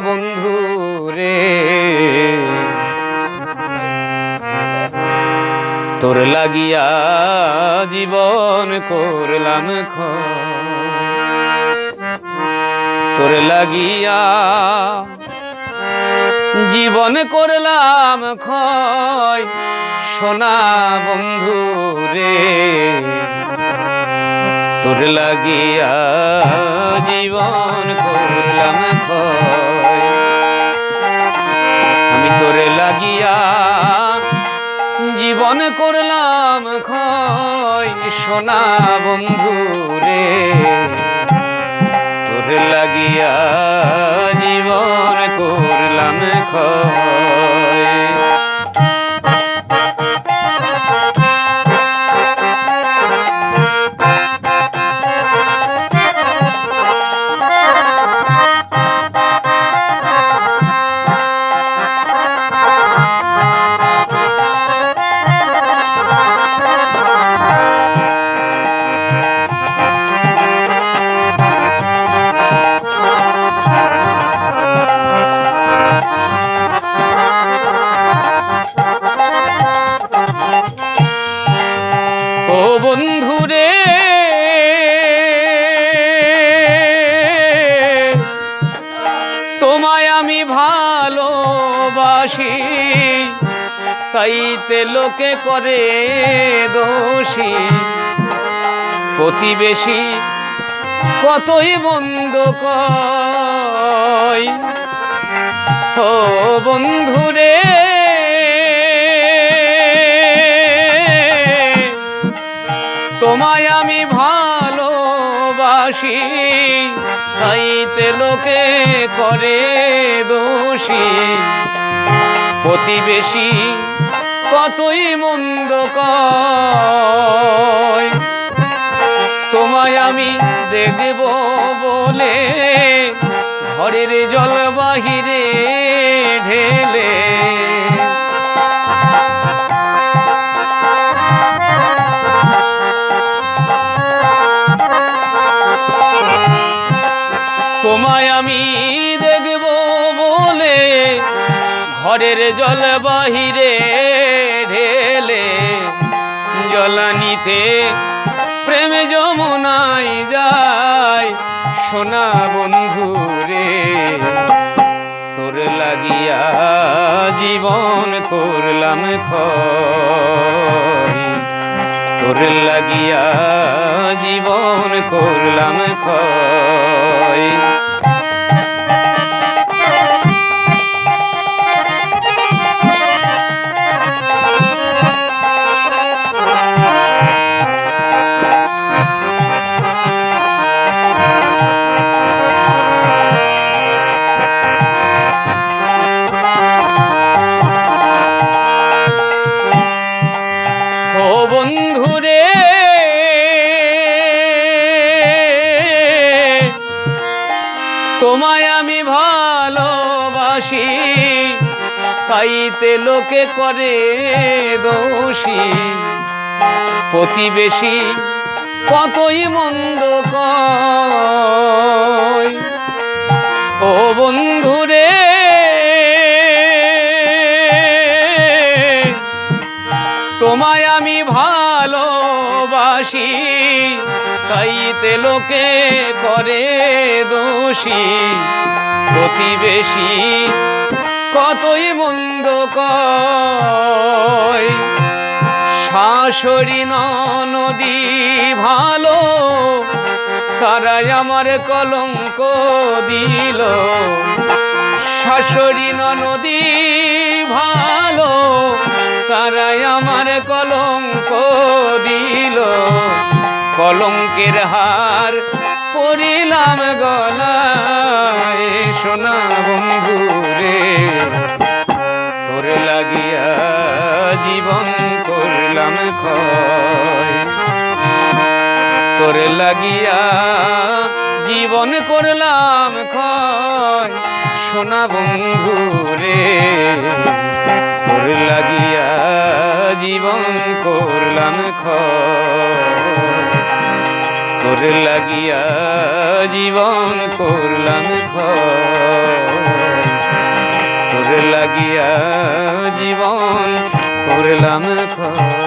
বন্ধু রে। তোর লাগিয়া জীবন করলাম ক্ষয়। তোর লাগিয়া জীবন করলাম খয় সোনা বন্ধু রে। তোর লাগিয়া জীবন জীবন করলাম খয় সোনা বন্ধু রে তোর লাগিয়া ভালোবাসি তাইতে লোকে করে দোষী। প্রতিবেশী কতই বন্ধ ও বন্ধু রে তোমায় আমি ভালোবাসি, তাইতে লোকে করে দোষী। প্রতিবেশী কতই মন্দ তোমায় আমি দেখব বলে ঘরের জল বাহিরে ঢেলে তোমায় আমি দেখব বলে ঘরের জল বাহিরে ঢেলে জলানিতে প্রেমে যমুনাই যায়। সোনা বন্ধু রে, তোর লাগিয়া জীবন করলাম ক্ষয়। তোর লাগিয়া জীবন করলাম ক্ষয়। তাইতে লোকে করে দোষী। প্রতিবেশী কতই মন্দ ও বন্ধু রে তোমায় আমি ভালোবাসি, তাইতে লোকে করে দোষী। প্রতিবেশী কতই মন্দ কয়। শাশুড়ি নদী ভালো, তারাই আমার কলঙ্ক দিল। শাশুড়ি নদী ভালো, তারাই আমার কলঙ্ক দিল। কলঙ্কের হার পরিলাম গলায়, সোনা বন্ধু রে তোর লাগিয়া জীবন করলাম ক্ষয়। সোনা বন্ধু রে তোর লাগিয়া জীবন করলাম তোর লাগিয়া জীবন করলাম তোর লাগিয়া জীবন করলাম খর